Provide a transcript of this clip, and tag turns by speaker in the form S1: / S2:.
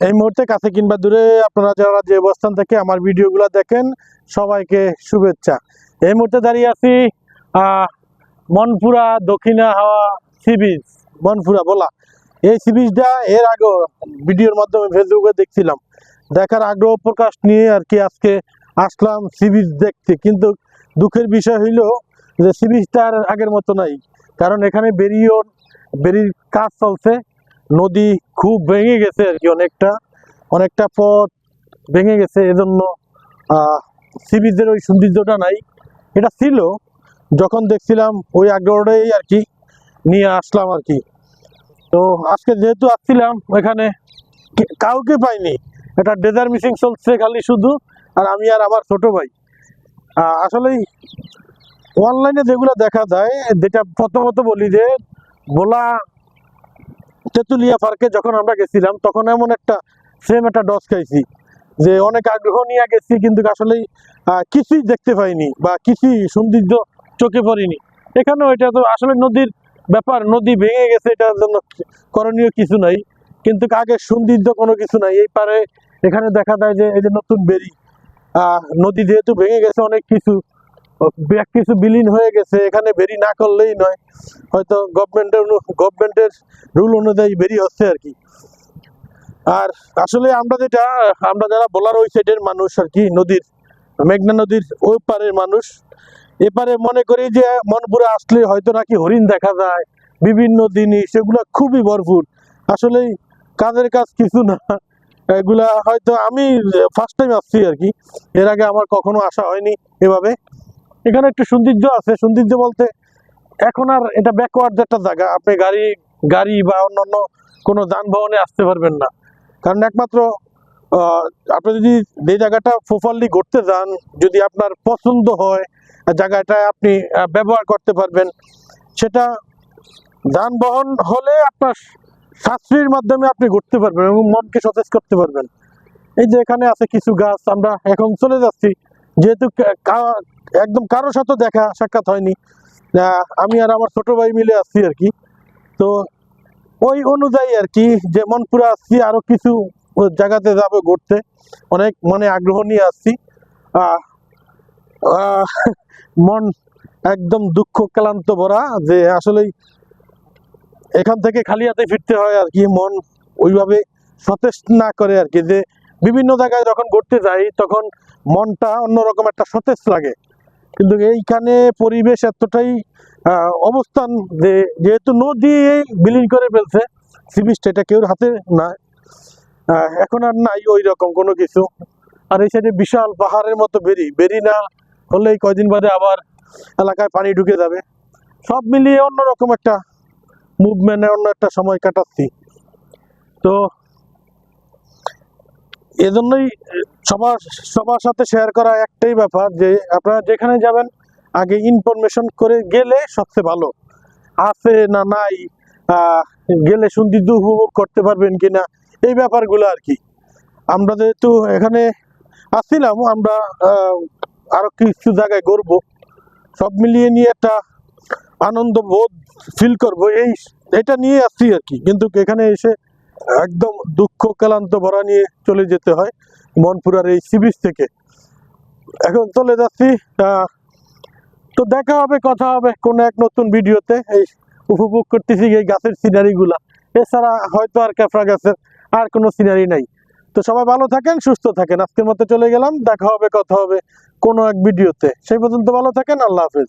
S1: এই মুহূর্তে কাছে কিংবা দূরে আপনারা যারা যে অবস্থান থেকে আমার ভিডিওগুলো দেখেন, সবাইকে শুভেচ্ছা। এই মুহূর্তে দাঁড়িয়ে আছি মনপুরা দক্ষিণা হাওয়া সি বিচ। মনপুরা, বলা। এই সি বিচটা এর আগে ভিডিওর মাধ্যমে ফেসবুকে দেখছিলাম। দেখার আগ্রহ প্রকাশ নিয়ে আর কি আজকে আসলাম সি বিচ দেখতে। কিন্তু দুঃখের বিষয় হইল যে সি বিচটা আর আগের মতো নাই। কারণ এখানে বেরিয়েও বেরির কাজ চলছে। নদী খুব ভেঙে গেছে আর কি অনেকটা অনেকটা পথ ভেঙে গেছে, এজন্য সি বিচের ওই সৌন্দর্যটা নাই। এটা ছিল, যখন দেখছিলাম ওই আগ্রহটাই আর কি নিয়ে আসলাম আর কি। তো আজকে যেহেতু আসছিলাম এখানে কাউকে পাইনি। এটা ডেজার মিশিং চলছে খালি শুধু, আর আমি আর আমার ছোট ভাই। আসলেই অনলাইনে যেগুলো দেখা যায়, যেটা প্রথমত বলি যে, ভোলা তেঁতুলিয়া পার্কে যখন আমরা গেছিলাম, তখন এমন একটা সেম একটা ডস খাইছি যে অনেক আগ্রহ নিয়ে গেছি, কিন্তু আসলেই কিছুই দেখতে পাইনি বা কিছুই সৌন্দর্য চোখে পড়েনি। এখানেও এটা তো আসলে নদীর ব্যাপার, নদী ভেঙে গেছে, এটার জন্য করণীয় কিছু নাই। কিন্তু আগে সৌন্দর্য কোনো কিছু নাই। এই পারে এখানে দেখা যায় যে এই যে নতুন বেরি নদী যেহেতু ভেঙে গেছে অনেক কিছু কিছু বিলীন হয়ে গেছে, এখানে বেরি না করলেই নয়। হয়তো গভর্নমেন্টের গভর্নমেন্টের রুল অনুযায়ী বেরি হচ্ছে আর কি। আর আসলে আমরা যেটা, আমরা যারা বলার ওই সাইডের মানুষ আর কি, নদীর, মেঘনা নদীর ওই পারের মানুষ এপারে মনে করি যে মনপুরে আসলে হয়তো নাকি হরিণ দেখা যায়, বিভিন্ন জিনিস সেগুলো খুবই ভরপুর। আসলে কাজের কাজ কিছু না, এগুলা হয়তো আমি ফার্স্ট টাইম আসছি আর কি। এর আগে আমার কখনো আসা হয়নি এভাবে। এখানে একটু সৌন্দর্য আছে। সৌন্দর্য বলতে এখন আর এটা ব্যাকওয়ার্ড একটা জায়গা। আপনি গাড়ি গাড়ি বা অন্যান্য কোনো যানবাহনে আসতে পারবেন না। কারণ একমাত্র আপনি যদি যে জায়গাটা প্রপারলি ঘুরতে যান, যদি আপনার পছন্দ হয় জায়গাটা আপনি ব্যবহার করতে পারবেন, সেটা যানবাহন হলে আপনার সাশ্রয়ের মাধ্যমে আপনি ঘুরতে পারবেন এবং মনকে সতেজ করতে পারবেন। এই যে এখানে আছে কিছু গাছ, আমরা এখন চলে যাচ্ছি। যেহেতু একদম কারোর সাথে দেখা, সাক্ষাৎ হয়নি। আমি আর আমার ছোট ভাই মিলে আসছি আর কি। তো ওই অনুযায়ী আর কি, যে মনপুরা আসছি আরও কিছু জায়গাতে যাবে ঘুরতে। অনেক মনে আগ্রহ নিয়ে আসছি। মন একদম দুঃখ ক্লান্ত ভরা যে আসলেই এখান থেকে খালি হাতে ফিরতে হয় আর কি। মন ওইভাবে সতেজ না করে আর কি, যে বিভিন্ন জায়গায় যখন ঘুরতে যাই, তখন মনটা অন্যরকম একটা সতেজ লাগে। কিন্তু এইখানে পরিবেশ এতটাই অবস্থান যে, যেহেতু নদী বিলীন করে ফেলছে সি বিচটা এটা কেউর হাতে না এখন আর নাই ওই রকম কোনো কিছু। আর এই সাইডে বিশাল পাহাড়ের মতো বেরি বেরি না হলেই কয়দিন বাদে আবার এলাকায় পানি ঢুকে যাবে। সব মিলিয়ে অন্যরকম একটা মুভমেন্টে অন্য একটা সময় কাটাচ্ছি। তো এজন্যই সবার সবার সাথে শেয়ার করা একটাই ব্যাপার যে আপনারা যেখানে যাবেন, আগে ইনফরমেশন করে গেলে সবচেয়ে ভালো। আছে না নাই গেলে সৌন্দর্য উপভোগ করতে পারবেন কিনা, এই ব্যাপারগুলো আর কি। আমরা যেহেতু এখানে আসছিলাম, আমরা আরও কিছু জায়গায় ঘুরবো। সব মিলিয়ে নিয়ে একটা আনন্দ বোধ ফিল করব। এই, এটা নিয়ে আসছি আর কি। কিন্তু এখানে এসে একদম দুঃখ ক্লান্ত ভরা নিয়ে চলে যেতে হয় মনপুরার এই সি থেকে। এখন চলে যাচ্ছি তো দেখা হবে, কথা হবে কোনো এক নতুন ভিডিওতে। এই উপভোগ করতেছি এই গাছের সিনারি গুলা এছাড়া হয়তো আর ক্যাফরা গাছের আর কোনো সিনারি নাই। তো সবাই ভালো থাকেন, সুস্থ থাকেন। আজকের মতো চলে গেলাম, দেখা হবে, কথা হবে কোনো এক ভিডিওতে। সেই পর্যন্ত ভালো থাকেন, আল্লাহ হাফেজ।